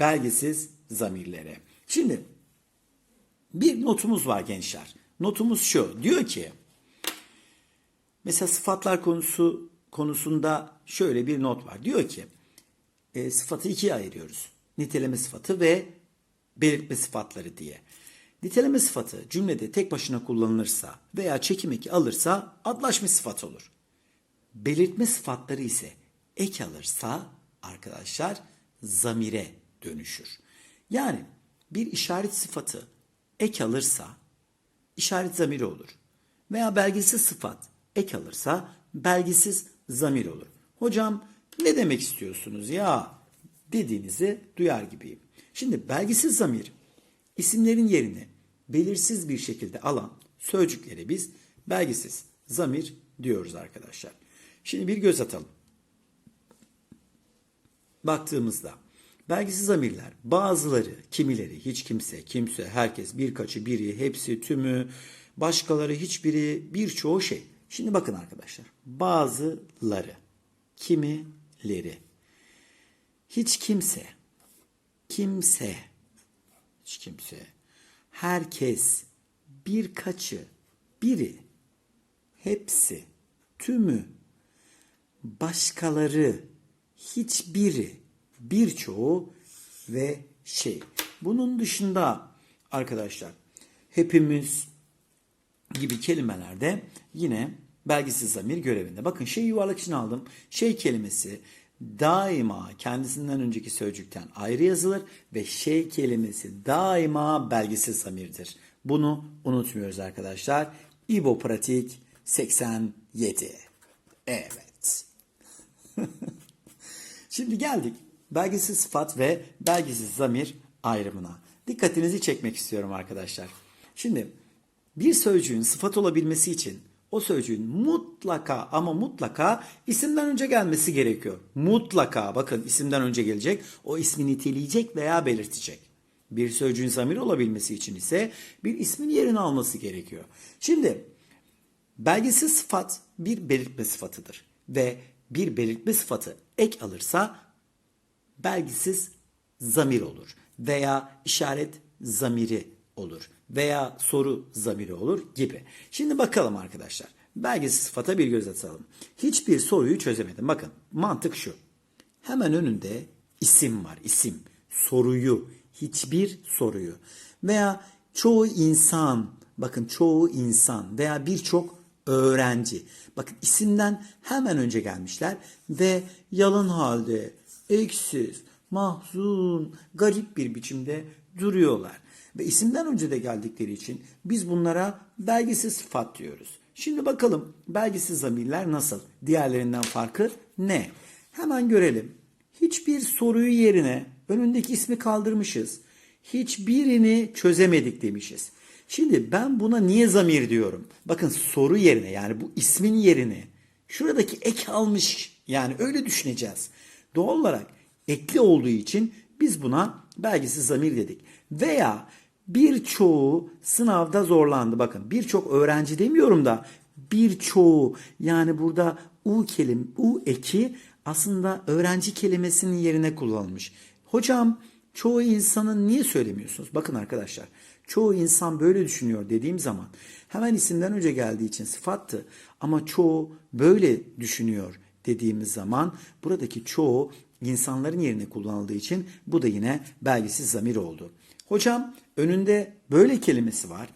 belgisiz zamirlere. Şimdi bir notumuz var gençler. Notumuz şu. Diyor ki mesela sıfatlar konusu konusunda şöyle bir not var. Diyor ki e, sıfatı ikiye ayırıyoruz. Niteleme sıfatı ve belirtme sıfatları diye. Niteleme sıfatı cümlede tek başına kullanılırsa veya çekim eki alırsa adlaşma sıfat olur. Belirtme sıfatları ise ek alırsa arkadaşlar zamire dönüşür. Yani bir işaret sıfatı ek alırsa işaret zamiri olur. Veya belgisiz sıfat ek alırsa belgisiz zamir olur. Hocam ne demek istiyorsunuz ya dediğinizi duyar gibiyim. Şimdi belgisiz zamir isimlerin yerini belirsiz bir şekilde alan sözcüklere biz belgisiz zamir diyoruz arkadaşlar. Şimdi bir göz atalım. Baktığımızda belgisiz zamirler bazıları, kimileri, hiç kimse, kimse, herkes, birkaçı, biri, hepsi, tümü, başkaları, hiçbiri, birçoğu şey. Şimdi bakın arkadaşlar. Bazıları, kimileri, hiç kimse, kimse, hiç kimse, herkes, birkaçı, biri, hepsi, tümü, başkaları, hiçbiri, birçoğu ve şey. Bunun dışında arkadaşlar hepimiz gibi kelimelerde yine belgisiz zamir görevinde. Bakın şey yuvarlak için aldım. Şey kelimesi daima kendisinden önceki sözcükten ayrı yazılır ve şey kelimesi daima belgisiz zamirdir. Bunu unutmuyoruz arkadaşlar. İbo Pratik 87. Evet. Şimdi geldik belgisiz sıfat ve belgisiz zamir ayrımına. Dikkatinizi çekmek istiyorum arkadaşlar. Şimdi bir sözcüğün sıfat olabilmesi için o sözcüğün mutlaka ama mutlaka isimden önce gelmesi gerekiyor. Mutlaka bakın isimden önce gelecek. O ismi niteleyecek veya belirtecek. Bir sözcüğün zamir olabilmesi için ise bir ismin yerini alması gerekiyor. Şimdi belgesiz sıfat bir belirtme sıfatıdır ve bir belirtme sıfatı ek alırsa belgisiz zamir olur veya işaret zamiri olur veya soru zamiri olur gibi. Şimdi bakalım arkadaşlar. Belgesiz sıfata bir göz atalım. Hiçbir soruyu çözemedim. Bakın mantık şu. Hemen önünde isim var. isim. Soruyu. Hiçbir soruyu. Veya çoğu insan. Bakın çoğu insan veya birçok öğrenci. Bakın isimden hemen önce gelmişler ve yalın halde, eksiz, mahzun, garip bir biçimde duruyorlar. Ve isimden önce de geldikleri için biz bunlara belgisiz sıfat diyoruz. Şimdi bakalım belgisiz zamirler nasıl? Diğerlerinden farkı ne? Hemen görelim. Hiçbir soruyu yerine önündeki ismi kaldırmışız. Hiçbirini çözemedik demişiz. Şimdi ben buna niye zamir diyorum? Bakın soru yerine yani bu ismin yerine şuradaki ek almış yani öyle düşüneceğiz. Doğal olarak ekli olduğu için biz buna belgisiz zamir dedik. Veya birçoğu sınavda zorlandı. Bakın birçok öğrenci demiyorum da birçoğu yani burada u kelim u eki aslında öğrenci kelimesinin yerine kullanılmış. Hocam çoğu insanın niye söylemiyorsunuz? Bakın arkadaşlar çoğu insan böyle düşünüyor dediğim zaman hemen isimden önce geldiği için sıfattı ama çoğu böyle düşünüyor dediğimiz zaman buradaki çoğu insanların yerine kullanıldığı için bu da yine belgisiz zamir oldu. Hocam önünde böyle kelimesi var.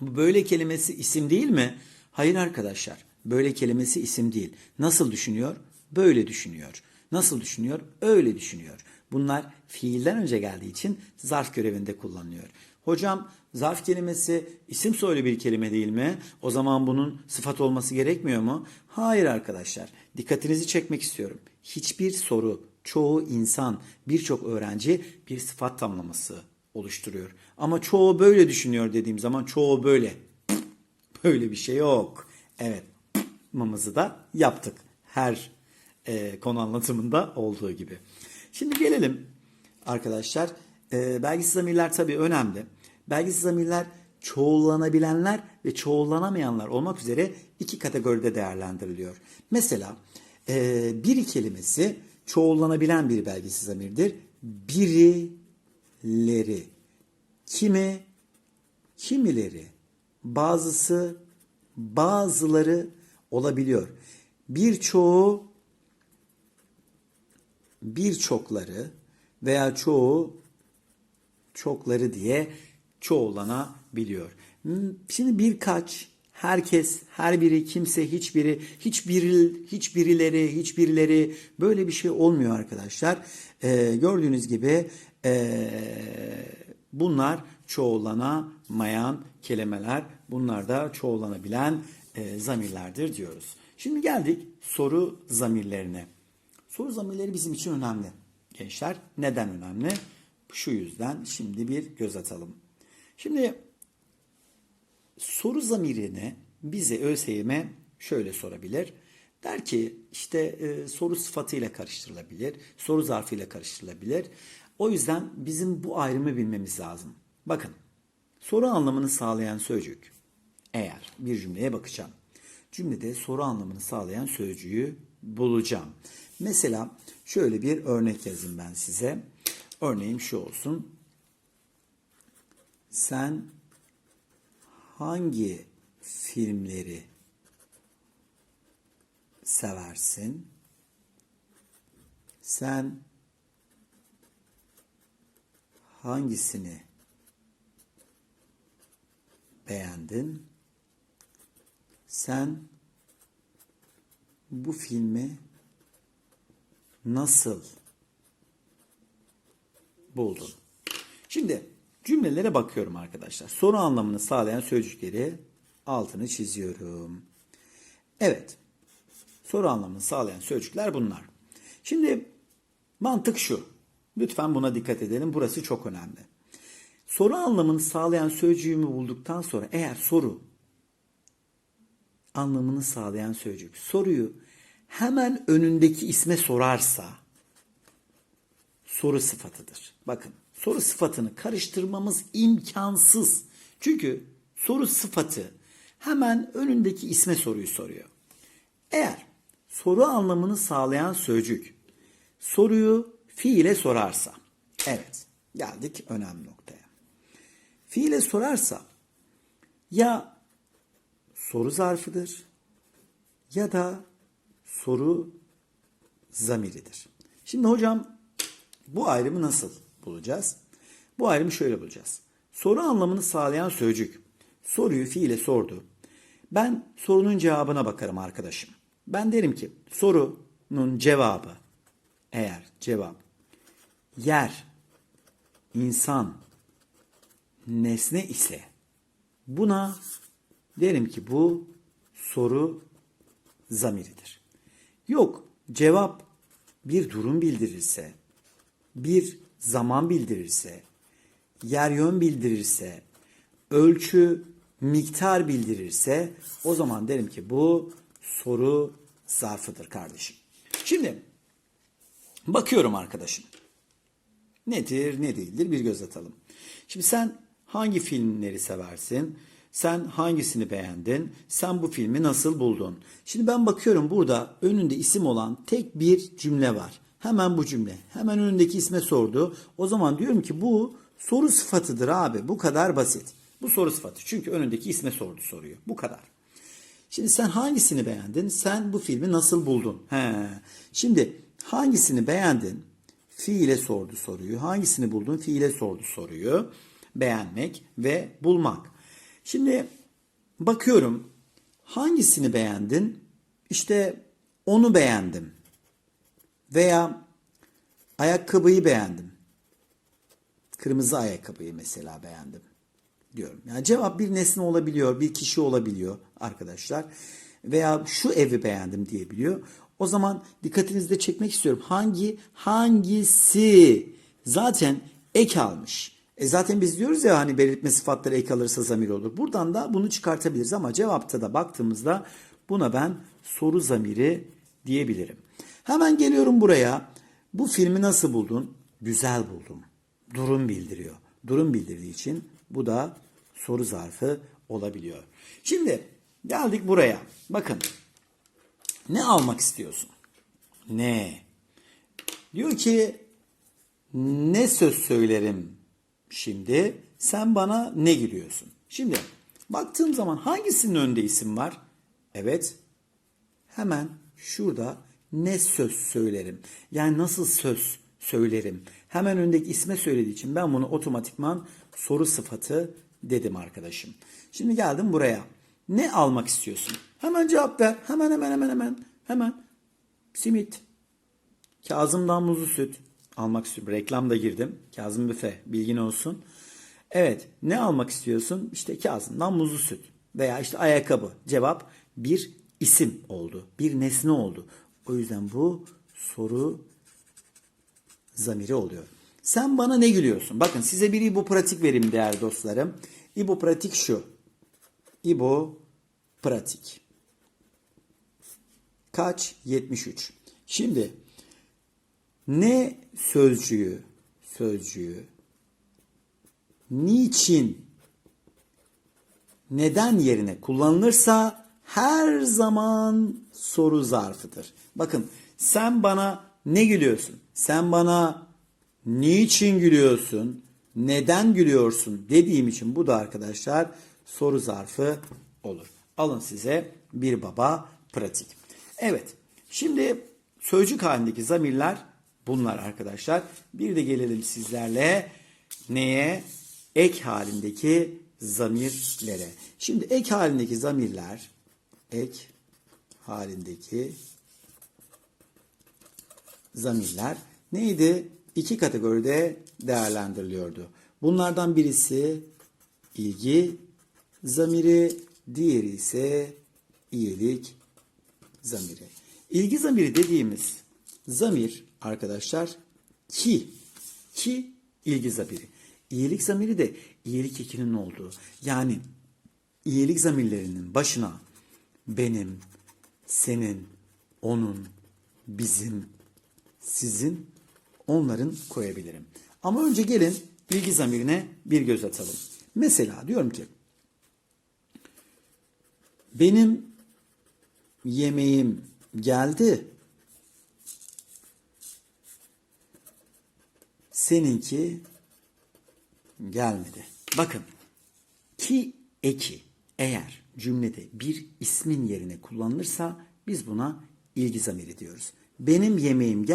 Bu böyle kelimesi isim değil mi? Hayır arkadaşlar. Böyle kelimesi isim değil. Nasıl düşünüyor? Böyle düşünüyor. Nasıl düşünüyor? Öyle düşünüyor. Bunlar fiilden önce geldiği için zarf görevinde kullanılıyor. Hocam zarf kelimesi isim soylu bir kelime değil mi? O zaman bunun sıfat olması gerekmiyor mu? Hayır arkadaşlar. Dikkatinizi çekmek istiyorum. Hiçbir soru, çoğu insan, birçok öğrenci bir sıfat tamlaması oluşturuyor. Ama çoğu böyle düşünüyor dediğim zaman çoğu böyle. Böyle bir şey yok. Evet. Mamızı da yaptık. Her e, konu anlatımında olduğu gibi. Şimdi gelelim arkadaşlar. E, belgisiz zamirler tabii önemli. Belgisiz zamirler çoğullanabilenler ve çoğullanamayanlar olmak üzere iki kategoride değerlendiriliyor. Mesela e, biri kelimesi çoğullanabilen bir belgisiz zamirdir. birileri. Kimi? Kimileri. Bazısı, bazıları olabiliyor. Birçoğu, birçokları veya çoğu, çokları diye çoğulanabiliyor. Hmm, Şimdi birkaç, herkes, her biri, kimse, hiçbiri, hiçbiri, hiçbirileri, hiçbirileri böyle bir şey olmuyor arkadaşlar. Ee, gördüğünüz gibi ee, bunlar çoğulanamayan kelimeler. Bunlar da çoğulanabilen ee, zamirlerdir diyoruz. Şimdi geldik soru zamirlerine. Soru zamirleri bizim için önemli gençler. Neden önemli? Şu yüzden şimdi bir göz atalım. Şimdi soru zamirini bize ÖSYM şöyle sorabilir. Der ki işte e, soru sıfatıyla karıştırılabilir, soru zarfıyla karıştırılabilir. O yüzden bizim bu ayrımı bilmemiz lazım. Bakın soru anlamını sağlayan sözcük. Eğer bir cümleye bakacağım. Cümlede soru anlamını sağlayan sözcüğü bulacağım. Mesela şöyle bir örnek yazayım ben size. Örneğim şu olsun. Sen hangi filmleri seversin? Sen hangisini beğendin? Sen bu filmi nasıl buldun? Şimdi cümlelere bakıyorum arkadaşlar. Soru anlamını sağlayan sözcükleri altını çiziyorum. Evet. Soru anlamını sağlayan sözcükler bunlar. Şimdi mantık şu. Lütfen buna dikkat edelim. Burası çok önemli. Soru anlamını sağlayan sözcüğümü bulduktan sonra eğer soru anlamını sağlayan sözcük soruyu hemen önündeki isme sorarsa soru sıfatıdır. Bakın soru sıfatını karıştırmamız imkansız. Çünkü soru sıfatı hemen önündeki isme soruyu soruyor. Eğer soru anlamını sağlayan sözcük soruyu fiile sorarsa evet geldik önemli noktaya. Fiile sorarsa ya soru zarfıdır ya da soru zamiridir. Şimdi hocam bu ayrımı nasıl bulacağız? Bu ayrımı şöyle bulacağız. Soru anlamını sağlayan sözcük soruyu fiile sordu. Ben sorunun cevabına bakarım arkadaşım. Ben derim ki sorunun cevabı eğer cevap yer, insan, nesne ise buna derim ki bu soru zamiridir. Yok cevap bir durum bildirirse, bir zaman bildirirse, yer yön bildirirse, ölçü miktar bildirirse o zaman derim ki bu soru zarfıdır kardeşim. Şimdi bakıyorum arkadaşım. Nedir ne değildir bir göz atalım. Şimdi sen hangi filmleri seversin? Sen hangisini beğendin? Sen bu filmi nasıl buldun? Şimdi ben bakıyorum burada önünde isim olan tek bir cümle var. Hemen bu cümle. Hemen önündeki isme sordu. O zaman diyorum ki bu soru sıfatıdır abi. Bu kadar basit. Bu soru sıfatı. Çünkü önündeki isme sordu soruyu. Bu kadar. Şimdi sen hangisini beğendin? Sen bu filmi nasıl buldun? He. Şimdi hangisini beğendin? Fiile sordu soruyu. Hangisini buldun? Fiile sordu soruyu. Beğenmek ve bulmak. Şimdi bakıyorum hangisini beğendin? İşte onu beğendim. Veya ayakkabıyı beğendim. Kırmızı ayakkabıyı mesela beğendim diyorum. Yani cevap bir nesne olabiliyor, bir kişi olabiliyor arkadaşlar. Veya şu evi beğendim diyebiliyor. O zaman dikkatinizi de çekmek istiyorum. Hangi hangisi zaten ek almış. E zaten biz diyoruz ya hani belirtme sıfatları ek alırsa zamir olur. Buradan da bunu çıkartabiliriz ama cevapta da baktığımızda buna ben soru zamiri diyebilirim. Hemen geliyorum buraya. Bu filmi nasıl buldun? Güzel buldum. Durum bildiriyor. Durum bildirdiği için bu da soru zarfı olabiliyor. Şimdi geldik buraya. Bakın. Ne almak istiyorsun? Ne? Diyor ki ne söz söylerim şimdi? Sen bana ne gülüyorsun? Şimdi baktığım zaman hangisinin önünde isim var? Evet. Hemen şurada ne söz söylerim? Yani nasıl söz söylerim? Hemen öndeki isme söylediği için ben bunu otomatikman soru sıfatı dedim arkadaşım. Şimdi geldim buraya. Ne almak istiyorsun? Hemen cevap ver. Hemen hemen hemen hemen. Hemen. Simit. Kazım'dan muzlu süt almak istiyorum. Reklamda girdim. Kazım Büfe bilgin olsun. Evet ne almak istiyorsun? İşte Kazım'dan muzlu süt veya işte ayakkabı. Cevap bir isim oldu. Bir nesne oldu. O yüzden bu soru zamiri oluyor. Sen bana ne gülüyorsun? Bakın size bir İbo pratik vereyim değerli dostlarım. İbo pratik şu. İbo pratik. Kaç? 73. Şimdi ne sözcüğü sözcüğü niçin neden yerine kullanılırsa her zaman soru zarfıdır. Bakın sen bana ne gülüyorsun? Sen bana niçin gülüyorsun? Neden gülüyorsun dediğim için bu da arkadaşlar soru zarfı olur. Alın size bir baba pratik. Evet. Şimdi sözcük halindeki zamirler bunlar arkadaşlar. Bir de gelelim sizlerle neye? Ek halindeki zamirlere. Şimdi ek halindeki zamirler ek halindeki zamirler neydi? İki kategoride değerlendiriliyordu. Bunlardan birisi ilgi zamiri, diğeri ise iyilik zamiri. İlgi zamiri dediğimiz zamir arkadaşlar ki ki ilgi zamiri. İyilik zamiri de iyilik ekinin olduğu. Yani iyilik zamirlerinin başına benim, senin, onun, bizim, sizin, onların koyabilirim. Ama önce gelin ilgi zamirine bir göz atalım. Mesela diyorum ki benim yemeğim geldi. Seninki gelmedi. Bakın ki eki eğer cümlede bir ismin yerine kullanılırsa biz buna ilgi zamiri diyoruz. Benim yemeğim gel